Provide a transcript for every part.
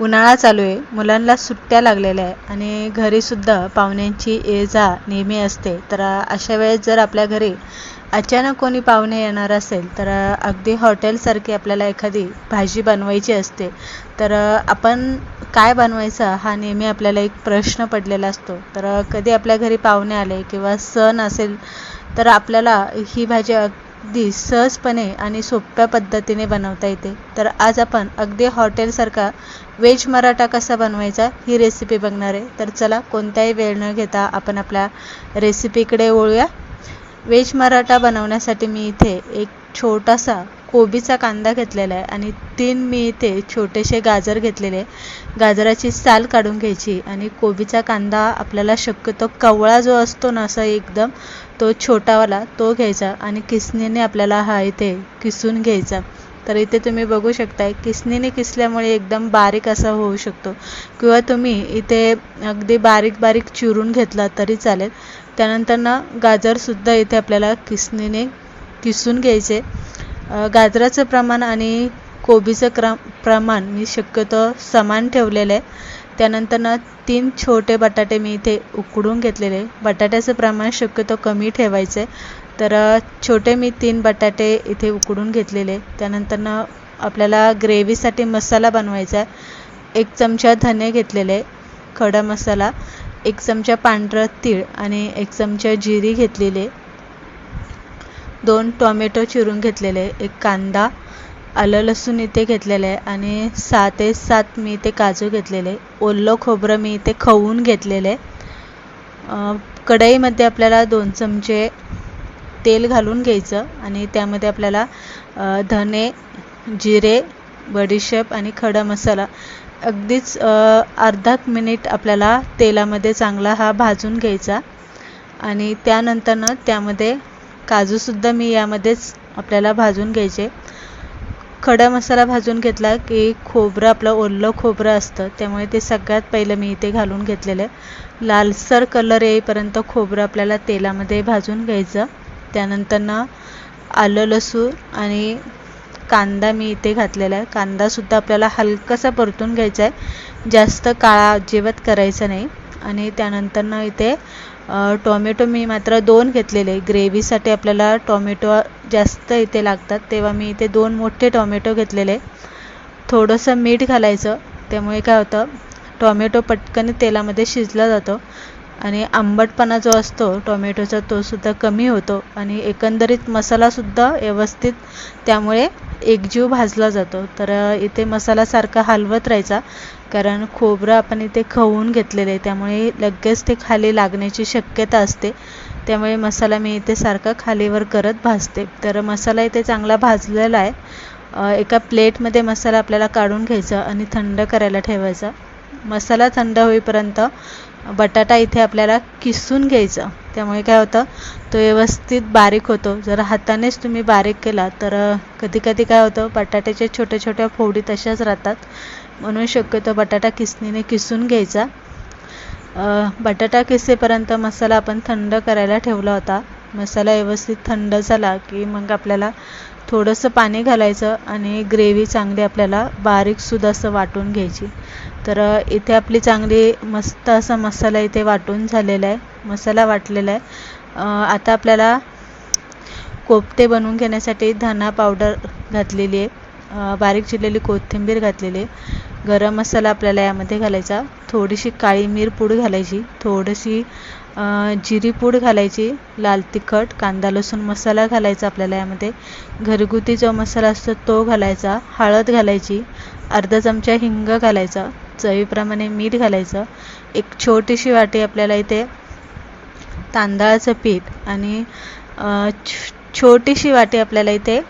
उन्हाळा चालू आहे. मुलांना सुट्ट्या लागलेल्या आहे. आणि घरीसुद्धा पाहुण्यांची ये जा नेहमी असते. तर अशा वेळेस जर आपल्या घरी अचानक कोणी पाहुणे येणार असेल तर अगदी हॉटेलसारखी आपल्याला एखादी भाजी बनवायची असते. तर आपण काय बनवायचा हा नेहमी आपल्याला एक प्रश्न पडलेला असतो. तर कधी आपल्या घरी पाहुणे आले किंवा सण असेल तर आपल्याला ही भाजी अगदी सहजपणे आणि सोप्या पद्धतीने बनवता येते. तर आज आपण अगदी हॉटेलसारखा व्हेज मराठा कसा बनवायचा ही रेसिपी बघणार आहे. तर चला कोणताही वेळ न घेता आपण आपल्या रेसिपीकडे वळूया. व्हेज मराठा बनवण्यासाठी मी इथे एक छोटासा कोबीचा कांदा घेतलेला आहे आणि तीन मी इथे छोटेसे गाजर घेतलेले गाजराची साल काढून घ्यायची आणि कोबीचा कांदा आपल्याला शक्यतो कवळा जो असतो ना असा एकदम तो छोटावाला तो घ्यायचा आणि किसणीने आपल्याला हा इथे किसून घ्यायचा. तर इथे तुम्ही बघू शकताय किसणीने किसल्यामुळे एकदम बारीक असा होऊ शकतो. किंवा तुम्ही इथे अगदी बारीक बारीक चिरून घेतला तरी चालेल. त्यानंतर ना गाजरसुद्धा इथे आपल्याला किसणीने किसून घ्यायचे. गाजराचं प्रमाण आणि कोबीचं क्र प्रमाण मी शक्यतो समान ठेवलेलं आहे. त्यानंतर ना तीन छोटे बटाटे मी इथे उकडून घेतलेले बटाट्याचं प्रमाण शक्यतो कमी ठेवायचं आहे. तर छोटे मी तीन बटाटे इथे उकडून घेतलेले त्यानंतर ना आपल्याला ग्रेव्हीसाठी मसाला बनवायचा आहे. एक चमचा धने घेतलेले खडा मसाला एक चमचा पांढरं तीळ आणि एक चमचा जिरी घेतलेले दोन टोमॅटो चिरून घेतलेले एक कांदा आलं लसूण इथे घेतलेलं आहे आणि सहा ते सात मी इथे काजू घेतलेले. ओलं खोबरं मी इथे खवून घेतलेले. कढईमध्ये आपल्याला दोन चमचे तेल घालून घ्यायचं आणि त्यामध्ये आपल्याला धने जिरे बडीशेप आणि खडा मसाला. अगदीच अर्धा मिनिट आपल्याला तेलामध्ये चांगला हा भाजून घ्यायचा आणि त्यानंतरनं त्यामध्ये काजूसुद्धा मी यामध्येच आपल्याला भाजून घ्यायचे. खडा मसाला भाजून घेतला की खोबरं आपलं ओलं खोबरं असतं त्यामुळे ते सगळ्यात पहिलं मी इथे घालून घेतलेलं. आहे लालसर कलर येईपर्यंत खोबरं आपल्याला तेलामध्ये भाजून घ्यायचं. त्यानंतरनं आलं लसूण आणि कांदा मी इथे घातलेला आहे. कांदासुद्धा आपल्याला हलकासा परतून घ्यायचा आहे. जास्त काळा अजिबात करायचा नाही. आणि त्यानंतरनं इथे टोमॅटो मी मात्र दोन घेतलेले. ग्रेव्हीसाठी आपल्याला टोमॅटो जास्त इथे लागतात. तेव्हा मी इथे दोन मोठे टोमॅटो घेतलेले. थोडंसं मीठ घालायचं. त्यामुळे काय होतं टोमॅटो पटकन तेलामध्ये शिजला जातो. आणि आंबटपणा जो असतो टोमॅटोचा तोसुद्धा कमी होतो आणि एकंदरीत मसालासुद्धा व्यवस्थित त्यामुळे एकजीव भाजला जातो. तर इथे मसालासारखा हलवत राहायचा कारण खोबरं आपण इथे खवून घेतलेलं आहे त्यामुळे लगेच ते खाली लागण्याची शक्यता असते. त्यामुळे मसाला मी इथे सारखा खालीवर करत भाजते. तर मसाला इथे चांगला भाजलेला आहे. एका प्लेटमध्ये मसाला आपल्याला काढून घ्यायचा आणि थंड करायला ठेवायचा. मसाला थंड होईपर्यंत बटाटा इथे आपल्याला किसून घ्यायचा. त्यामुळे काय होतं तो व्यवस्थित बारीक होतो. जर हातानेच तुम्ही बारीक केला तर कधी कधी काय होतं बटाट्याच्या छोट्या छोट्या फोडी तशाच राहतात. म्हणून शक्यतो बटाटा किसणीने किसून घ्यायचा. बटाटा किसेपर्यंत मसाला आपण थंड करायला ठेवला होता. मसाला व्यवस्थित थंड झाला की मग आपल्याला थोडंसं पाणी घालायचं आणि ग्रेव्ही चांगली आपल्याला बारीकसुद्धा असं वाटून घ्यायची. तर इथे आपली चांगली मस्त असा मसाला इथे वाटून झालेला आहे. मसाला वाटलेला आहे. आता आपल्याला कोफ्ते बनवून घेण्यासाठी धना पावडर घातलेली आहे. बारीक चिरलेली कोथिंबीर घातलेली आहे. गरम मसाला आपल्याला यामध्ये घालायचा. थोडीशी काळी मिर पूड घालायची. थोडीशी जिरी पूड घालायची. लाल तिखट कांदा लसूण मसाला घालायचा आपल्याला यामध्ये. घरगुती जो मसाला असतो तो घालायचा. हळद घालायची. अर्धा चमचा हिंग घालायचा. चवीप्रमाणे मीठ घालायचं. एक छोटीशी वाटी आपल्याला इथे तांदळाचं पीठ आणि छोटीशी वाटी आपल्याला इथे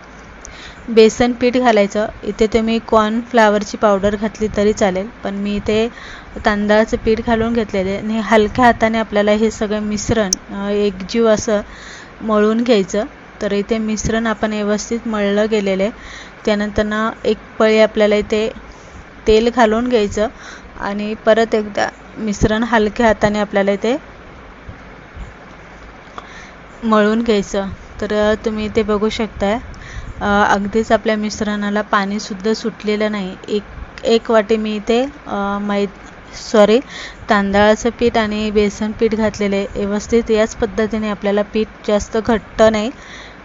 बेसन पीठ घालायचं. इथे तुम्ही कॉर्नफ्लावरची पावडर घातली तरी चालेल पण मी इथे तांदळाचं पीठ घालून घेतलेले आणि हलक्या हाताने आपल्याला हे सगळं मिश्रण एकजीव असं मळून घ्यायचं. तर इथे मिश्रण आपण व्यवस्थित मळलं गेलेलं आहे. त्यानंतर एक पळी आपल्याला इथे तेल घालून घ्यायचं आणि परत एकदा मिश्रण हलक्या हाताने आपल्याला इथे मळून घ्यायचं. तर तुम्ही इथे बघू शकताय अगदीच आपल्या मिश्रणाला पाणीसुद्धा सुटलेलं नाही. एक एक वाटी मी इथे मै सॉरी तांदळाचं पीठ आणि बेसन पीठ घातलेले व्यवस्थित याच पद्धतीने आपल्याला पीठ जास्त घट्ट नाही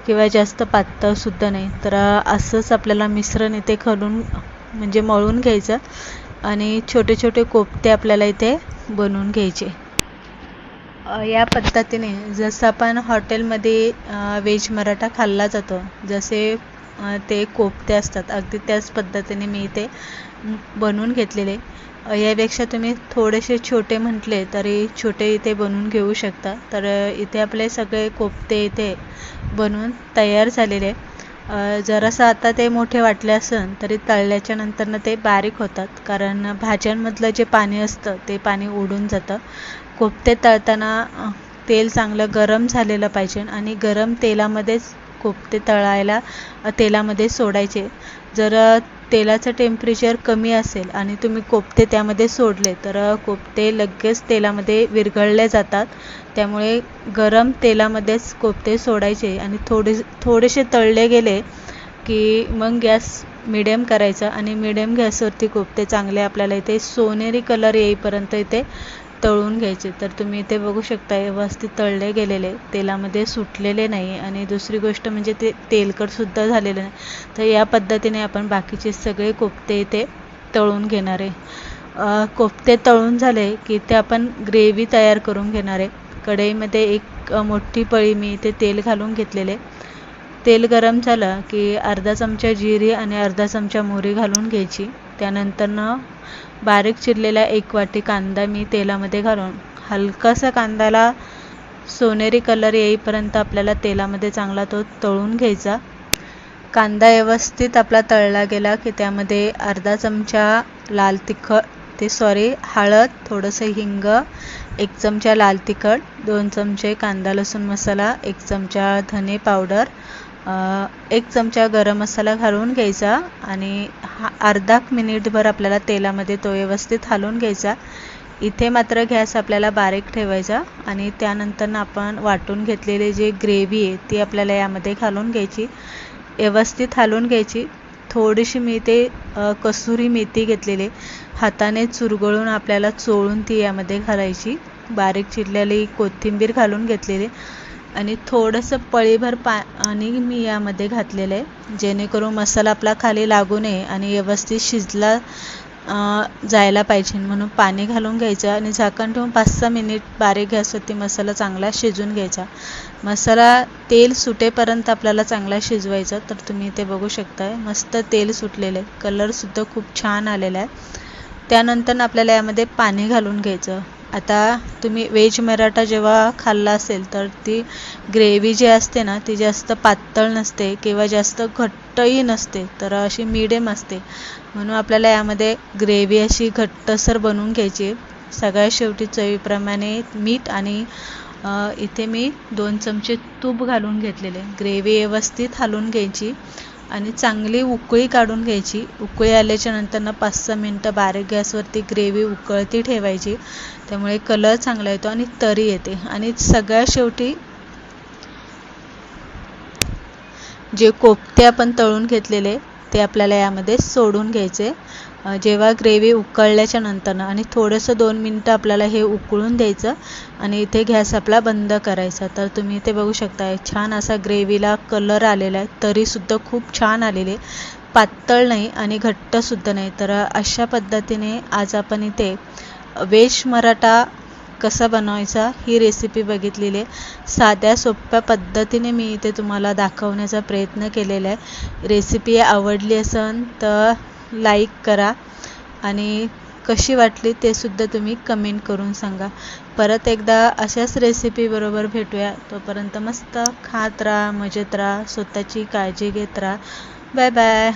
किंवा जास्त पातळसुद्धा नाही. तर असंच आपल्याला मिश्रण इथे घालून म्हणजे मळून घ्यायचं आणि छोटे छोटे कोफ्ते आपल्याला इथे बनवून घ्यायचे. या पद्धतीने जसं आपण हॉटेलमध्ये व्हेज मराठा खाल्ला जातो जसे ते कोफ्ते असतात अगदी त्याच पद्धतीने मी इथे बनवून घेतलेले. यापेक्षा तुम्ही थोडेसे छोटे म्हटले तरी छोटे इथे बनवून घेऊ शकता. तर इथे आपले सगळे कोफ्ते इथे बनवून तयार झालेले. जरासं आता ते मोठे वाटले असन तरी तळल्याच्या नंतरनं ते बारीक होतात. कारण भाज्यांमधलं जे पाणी असतं ते पाणी उडून जातं. कोफ्ते तळताना तेल चांगलं गरम झालेलं पाहिजे आणि गरम तेलामध्येच कोफ्ते तळायला तेलामध्ये सोडायचे. जर तेलाचं टेम्परेचर कमी असेल आणि तुम्ही कोफ्ते त्यामध्ये सोडले तर कोफ्ते लगेच तेलामध्ये विरघळले जातात. त्यामुळे गरम तेलामध्येच कोफ्ते सोडायचे आणि थोडे थोडेसे तळले गेले की मग गॅस मिडियम करायचा आणि मिडियम गॅसवरती कोफ्ते चांगले आपल्याला इथे सोनेरी कलर येईपर्यंत इथे तळून घ्यायचे. तर तुम्ही इथे बघू शकता व्यवस्थित तळले गेलेले. तेलामध्ये सुटलेले नाही. आणि दुसरी गोष्ट म्हणजे ते तेलकटसुद्धा झालेलं नाही. तर या पद्धतीने आपण बाकीचे सगळे कोफ्ते इथे तळून घेणार आहे. कोफ्ते तळून झाले की ते आपण ग्रेव्ही तयार करून घेणार आहे. कढईमध्ये एक मोठी पळी मी इथे तेल घालून घेतलेले. तेल गरम झालं की अर्धा चमचा जिरी आणि अर्धा चमचा मोहरी घालून घ्यायची. त्यानंतरनं बारीक चिरलेला एक वाटी कांदा मी तेलामध्ये घालून हलकासा कांद्याला सोनेरी कलर येईपर्यंत आपल्याला तेलामध्ये चांगला तो तळून घ्यायचा. कांदा व्यवस्थित आपला तळला गेला की त्यामध्ये अर्धा चमचा लाल तिखट ते सॉरी हळद थोडंसं हिंग एक चमचा लाल तिखट दोन चमचे कांदा लसूण मसाला एक चमचा धने पावडर एक चमचा गरम मसाला घालून घ्यायचा आणि हा अर्धा मिनिटभर आपल्याला तेलामध्ये तो व्यवस्थित हालून घ्यायचा. इथे मात्र गॅस आपल्याला बारीक ठेवायचा आणि त्यानंतर आपण वाटून घेतलेली जी ग्रेव्ही आहे ती आपल्याला यामध्ये घालून घ्यायची. व्यवस्थित हालून घ्यायची. थोडीशी मी ते कसुरी मेथी घेतलेली. हाताने चुरगळून आपल्याला चोळून ती यामध्ये घालायची. बारीक चिरलेली कोथिंबीर घालून घेतलेली. आणि थोडंसं पळीभर पाणी मी यामध्ये घातलेलं आहे. जेणेकरून मसाला आपला खाली लागू नये आणि व्यवस्थित शिजला जायला पाहिजे. म्हणून पाणी घालून घ्यायचं आणि झाकण ठेवून पाच सहा मिनिट बारीक गॅसवरती मसाला चांगला शिजून घ्यायचा. मसाला तेल सुटेपर्यंत आपल्याला चांगला शिजवायचा तर तुम्ही ते बघू शकताय. मस्त तेल सुटलेलं आहे. कलरसुद्धा खूप छान आलेला आहे. त्यानंतर आपल्याला यामध्ये पाणी घालून घ्यायचं. आता तुम्ही व्हेज मराठा जेव्हा खाल्ला असेल तर ती ग्रेव्ही जी असते ना ती जास्त पातळ नसते किंवा जास्त घट्टही नसते तर अशी मिडियम असते. म्हणून आपल्याला यामध्ये ग्रेव्ही अशी घट्टसर बनवून घ्यायची. सगळ्यात शेवटी चवीप्रमाणे मीठ आणि इथे मी दोन चमचे तूप घालून घेतलेले. ग्रेव्ही व्यवस्थित हालून घ्यायची. आणि चांगली उकळी काढून घ्यायची. उकळी आल्याच्या नंतरनं पाच सहा मिनटं बारीक गॅसवरती ग्रेव्ही उकळती ठेवायची. त्यामुळे कलर चांगला येतो आणि तरी येते. आणि सगळ्या शेवटी जे कोफ्ते आपण तळून घेतलेले ते आपल्याला यामध्ये सोडून घ्यायचे. जेव्हा ग्रेव्ही उकळल्याच्या नंतरनं आणि थोडंसं दोन मिनटं आपल्याला हे उकळून द्यायचं आणि इथे गॅस आपला बंद करायचा. तर तुम्ही इथे बघू शकता छान असा ग्रेव्हीला कलर आलेला आहे. तरीसुद्धा खूप छान आलेले पातळ नाही आणि घट्टसुद्धा नाही. तर अशा पद्धतीने आज आपण इथे वेज मराठा कसा बनवायचा ही रेसिपी बघितलेली आहे. साध्या सोप्या पद्धतीने मी इथे तुम्हाला दाखवण्याचा प्रयत्न केलेला आहे. रेसिपी आवडली असेल तर लाईक करा. आणि कशी वाटली ते सुद्धा तुम्ही कमेंट करून सांगा. परत एकदा अशाच रेसिपीबरोबर भेटूया. तोपर्यंत मस्त खात राहा मजेत राहा स्वतःची काळजी घेत राहा. Bye bye